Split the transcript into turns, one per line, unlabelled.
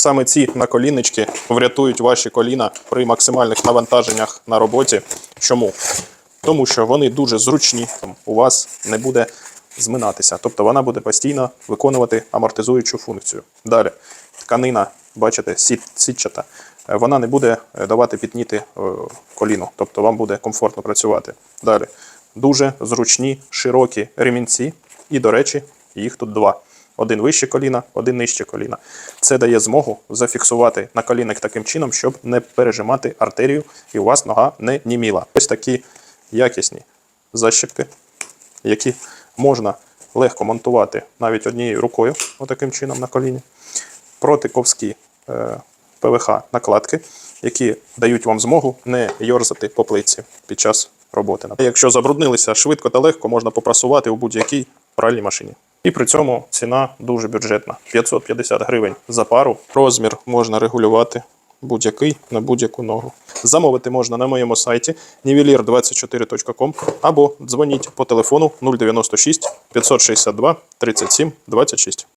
Саме ці наколіннички врятують ваші коліна при максимальних навантаженнях на роботі. Чому? Тому що вони дуже зручні, у вас не буде зминатися. Тобто вона буде постійно виконувати амортизуючу функцію. Далі, тканина, бачите, сітчата, вона не буде е, давати підніти е, коліну, тобто вам буде комфортно працювати. Далі, дуже зручні, широкі ремінці, і, до речі, їх тут два. Один вище коліна, один нижче коліна. Це дає змогу зафіксувати наколінник таким чином, щоб не пережимати артерію і у вас нога не німіла. Ось такі якісні защіпки, які можна легко монтувати навіть однією рукою, отаким чином на коліні. Протиковські е, ПВХ накладки, які дають вам змогу не йорзати по плитці під час роботи. Якщо забруднилися швидко та легко, можна попрасувати у будь-якій пральній машині. І при цьому ціна дуже бюджетна 550 гривень за пару. Розмір можна регулювати будь-який на будь-яку ногу. Замовити можна на моєму сайті nivelir24.com або дзвоніть по телефону 096 562 37 26.